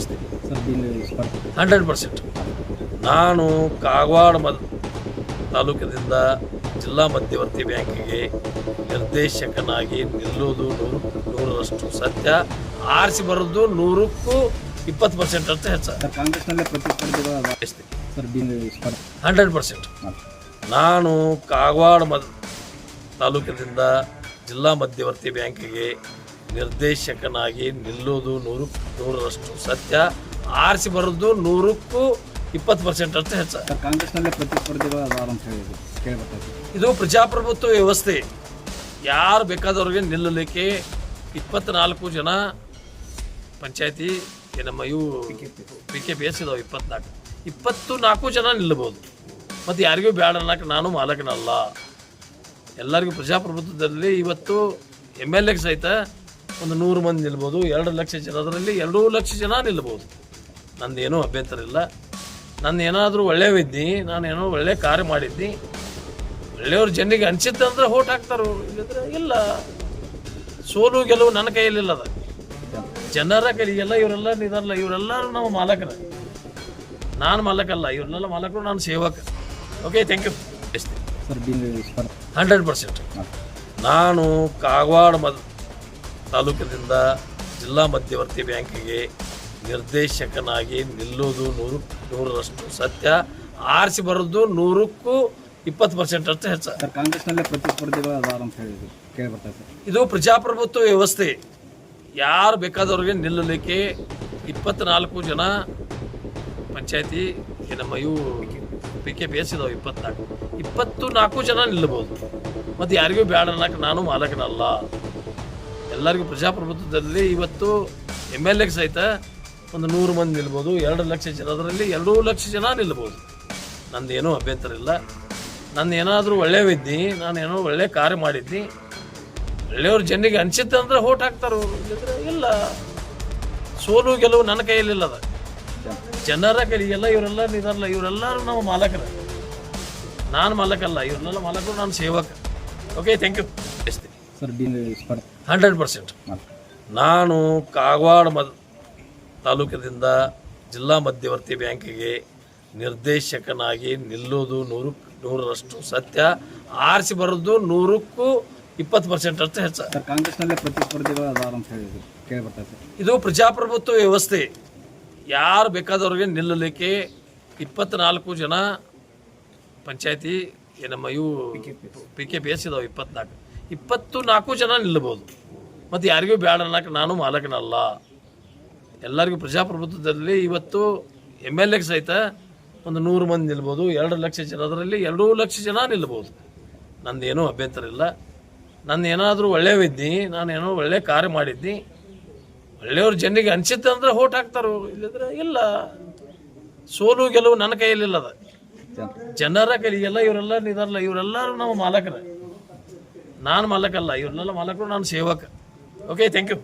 ಸ್ಪರ್ಧೆ hundred percent. ನಾನು ಕಾಗವಾಡ ಮ ತಾಲೂಕಿನಿಂದ ಜಿಲ್ಲಾ ಮಧ್ಯವರ್ತಿ ಬ್ಯಾಂಕಿಗೆ ನಿರ್ದೇಶಕನಾಗಿ ನಿಲ್ಲುವುದು ನೂರು ನೂರರಷ್ಟು ಸತ್ಯ. ಆರಿಸಿ ಬರೋದು ನೂರಕ್ಕೂ ಇಪ್ಪತ್ತು ಪರ್ಸೆಂಟ್ ಅಂತ ಹೆಚ್ಚು ಕಾಂಗ್ರೆಸ್ನಲ್ಲೇ ಪ್ರತಿಸ್ಪರ್ಧಿಗಳು ಹಂಡ್ರೆಡ್ ಪರ್ಸೆಂಟ್. ನಾನು ಕಾಗವಾಡ ಮ ತಾಲೂಕಿನಿಂದ ಜಿಲ್ಲಾ ಮಧ್ಯವರ್ತಿ ಬ್ಯಾಂಕಿಗೆ ನಿರ್ದೇಶಕನಾಗಿ ನಿಲ್ಲೋದು ನೂರು ನೂರರಷ್ಟು ಸತ್ಯ. ಆರಿಸಿ ಬರೋದು ನೂರಕ್ಕೂ ಇಪ್ಪತ್ತು ಪರ್ಸೆಂಟ್ ಅಷ್ಟು ಹೆಚ್ಚು. ಸರ್ ಕಾಂಗ್ರೆಸ್ನಲ್ಲೇ ಪ್ರತಿಸ್ಪರ್ಧಿಗಳು ಅದಾರ ಅಂತ ಹೇಳಿದ್ರು ಇದು ಪ್ರಜಾಪ್ರಭುತ್ವ ವ್ಯವಸ್ಥೆ. ಯಾರು ಬೇಕಾದವ್ರಿಗೆ ನಿಲ್ಲಲಿಕ್ಕೆ ಇಪ್ಪತ್ನಾಲ್ಕು ಜನ ಪಂಚಾಯತಿ ನಮ್ಮ ಇವು ಪಿ ಕೆ ಪಿ ಎಸ್ ಇದಾವೆ ಇಪ್ಪತ್ನಾಲ್ಕು. ಇಪ್ಪತ್ತು ನಾಲ್ಕು ಜನ ನಿಲ್ಲಬಹುದು ಮತ್ತು ಯಾರಿಗೂ ಬೇಡ ಅನ್ನೋಕೆ ನಾನು ಮಾಲಕನಲ್ಲ. ಎಲ್ಲರಿಗೂ ಪ್ರಜಾಪ್ರಭುತ್ವದಲ್ಲಿ ಇವತ್ತು ಎಂ ಎಲ್ ಎಗೆ ಸಹಿತ ಒಂದು ನೂರು ಮಂದಿ ನಿಲ್ಬೋದು ಎರಡು ಲಕ್ಷ ಜನ ಅದರಲ್ಲಿ ಎರಡೂ ಲಕ್ಷ ಜನ ನಿಲ್ಬೋದು. ನಂದೇನೂ ಅಭ್ಯಂತರ ಇಲ್ಲ. ನನ್ನ ಏನಾದರೂ ಒಳ್ಳೆಯವಿದ್ದಿ ನಾನು ಏನೋ ಒಳ್ಳೆ ಕಾರ್ಯ ಮಾಡಿದ್ದಿ ಒಳ್ಳೆಯವ್ರ ಜನರಿಗೆ ಅನ್ಸಿದ್ದೆ ಅಂದ್ರೆ ಓಟ್ ಹಾಕ್ತಾರೋ ಇಲ್ಲದ್ರೆ ಇಲ್ಲ. ಸೋಲು ಗೆಲುವು ನನ್ನ ಕೈಯಲ್ಲಿಲ್ಲ ಅದ. ಜನರ ಕೈಗೆಲ್ಲ ಇವರೆಲ್ಲ ಇದಾರಲ್ಲ ಇವರೆಲ್ಲ ನಾವು ಮಾಲಕರ. ನಾನು ಮಾಲಕಲ್ಲ ಇವರೆಲ್ಲ ಮಾಲಕರು ನಾನು ಸೇವಕ. Okay thank you hundred percent ನಾನು ಕಾಗವಾಡ ಮದ್ ತಾಲೂಕಿನಿಂದ ಜಿಲ್ಲಾ ಮಧ್ಯವರ್ತಿ ಬ್ಯಾಂಕಿಗೆ ನಿರ್ದೇಶಕನಾಗಿ ನಿಲ್ಲೋದು ನೂರು ನೂರರಷ್ಟು ಸತ್ಯ. ಆರಿಸಿ ಬರೋದು ನೂರಕ್ಕೂ ಇಪ್ಪತ್ತು ಪರ್ಸೆಂಟ್ ಅಷ್ಟು ಹೆಚ್ಚು. ಸರ್ ಕಾಂಗ್ರೆಸ್ನಲ್ಲೇ ಪ್ರತಿಸ್ಪರ್ಧಿಗಳು ಅದಾರ ಅಂತ ಹೇಳಿದ್ರು. ಕೇಳಿ ಬರ್ತೈತೆ ಇದು ಪ್ರಜಾಪ್ರಭುತ್ವ ವ್ಯವಸ್ಥೆ. ಯಾರು ಬೇಕಾದವ್ರಿಗೆ ನಿಲ್ಲಲಿಕ್ಕೆ ಇಪ್ಪತ್ನಾಲ್ಕು ಜನ ಪಂಚಾಯತಿ ನಮ್ಮ ಇವು ಪಿ ಕೆ ಪಿ ಎಸ್ ಇದಾವೆ ಇಪ್ಪತ್ನಾಲ್ಕು. ಇಪ್ಪತ್ತು ನಾಲ್ಕು ಜನ ನಿಲ್ಲಬಹುದು ಮತ್ತು ಯಾರಿಗೂ ಬೇಡ ಅನ್ನಕ್ಕೆ ನಾನು ಮಾಲಕನಲ್ಲ. ಎಲ್ಲರಿಗೂ ಪ್ರಜಾಪ್ರಭುತ್ವದಲ್ಲಿ ಇವತ್ತು ಎಂ ಎಲ್ ಎ ಸಹಿತ ಒಂದು ನೂರು ಮಂದಿ ನಿಲ್ಬೋದು, ಎರಡು ಲಕ್ಷ ಜನ. ಅದರಲ್ಲಿ ಎರಡೂ ಲಕ್ಷ ಜನ ನಿಲ್ಬೋದು. ನಂದೇನೂ ಅಭ್ಯಂತರ ಇಲ್ಲ. ನಾನು ಏನಾದರೂ ಒಳ್ಳೆಯವಿದ್ದಿ ನಾನು ಏನೋ ಒಳ್ಳೆ ಕಾರ್ಯ ಮಾಡಿದ್ನಿ ಒಳ್ಳೆಯವ್ರ ಜನರಿಗೆ ಅನಿಸುತ್ತೆ ಅಂದ್ರೆ ಹೋಟ್ ಹಾಕ್ತಾರ ಇಲ್ಲ. ಸೋಲು ಗೆಲುವು ನನ್ನ ಕೈಯಲ್ಲಿಲ್ಲ ಅದ. ಜನರ ಕೈಗೆಲ್ಲ ಇವರೆಲ್ಲ ಇದಾರಲ್ಲ, ಇವರೆಲ್ಲರೂ ನಾವು ಮಾಲಕರ ನಾನು ಮಾಲಕಲ್ಲ, ಇವರೆಲ್ಲ ಮಾಲಕರು ನಾನು ಸೇವಕ. ಓಕೆ ಥ್ಯಾಂಕ್ ಯು ಸ್ಪರ್ಧೆ ಹಂಡ್ರೆಡ್ ಪರ್ಸೆಂಟ್. ನಾನು ಕಾಗವಾಡ ಮದ್ ತಾಲೂಕಿನಿಂದ ಜಿಲ್ಲಾ ಮಧ್ಯವರ್ತಿ ಬ್ಯಾಂಕಿಗೆ ನಿರ್ದೇಶಕನಾಗಿ ನಿಲ್ಲೋದು ನೂರು ನೂರರಷ್ಟು ಸತ್ಯ. ಆರಿಸಿ ಬರೋದು ನೂರಕ್ಕೂ ಇಪ್ಪತ್ತು ಪರ್ಸೆಂಟ್ ಅಷ್ಟು ಹೆಚ್ಚು. ಸರ್ ಕಾಂಗ್ರೆಸ್ನಲ್ಲೇ ಪ್ರತಿಸ್ಪರ್ಧಿಗಳು ಅಂತ ಹೇಳಿದ್ರು ಕೇಳಿ ಇದು ಪ್ರಜಾಪ್ರಭುತ್ವ ವ್ಯವಸ್ಥೆ. ಯಾರು ಬೇಕಾದವ್ರಿಗೆ ನಿಲ್ಲಲಿಕ್ಕೆ ಇಪ್ಪತ್ನಾಲ್ಕು ಜನ ಪಂಚಾಯತಿ ನಮ್ಮ ಇವು ಪಿ ಕೆ ಪಿ ಎಸ್ ಇದಾವೆ ಇಪ್ಪತ್ನಾಲ್ಕು. ಇಪ್ಪತ್ತು ನಾಲ್ಕು ಜನ ನಿಲ್ಲಬಹುದು. ಮತ್ತು ಯಾರಿಗೂ ಬೇಡ ಅನ್ನೋಕೆ ನಾನು ಮಾಲಕನಲ್ಲ. ಎಲ್ಲರಿಗೂ ಪ್ರಜಾಪ್ರಭುತ್ವದಲ್ಲಿ ಇವತ್ತು ಎಂ ಎಲ್ ಎಗೆ ಸಹಿತ ಒಂದು ನೂರು ಮಂದಿ ನಿಲ್ಬೋದು. ಎರಡು ಲಕ್ಷ ಜನ ಅದರಲ್ಲಿ ಎರಡೂ ಲಕ್ಷ ಜನ ನಿಲ್ಬೋದು. ನಂದೇನೂ ಅಭ್ಯಂತರ ಇಲ್ಲ. ನಾನು ಏನಾದರೂ ಒಳ್ಳೆಯವಿದ್ನಿ ನಾನು ಏನೋ ಒಳ್ಳೆಯ ಕಾರ್ಯ ಮಾಡಿದ್ನಿ. ಒಳ್ಳೆಯವ್ರ ಜನರಿಗೆ ಅನಿಸುತ್ತೆ ಅಂದರೆ ಓಟ್ ಹಾಕ್ತಾರೋ ಇಲ್ಲದ್ರೆ ಇಲ್ಲ. ಸೋಲು ಗೆಲುವು ನನ್ನ ಕೈಯಲ್ಲಿಲ್ಲದ. ಜನರ ಕೈಗೆಲ್ಲ ಇವರೆಲ್ಲ ಇದಾರಲ್ಲ ಇವರೆಲ್ಲರೂ ನಮ್ಮ ಮಾಲಕರ. ನಾನು ಮಲಕಲ್ಲ ಇವ್ರನ್ನೆಲ್ಲ ಮಲಕರು ನಾನು ಸೇವಕ. Okay thank you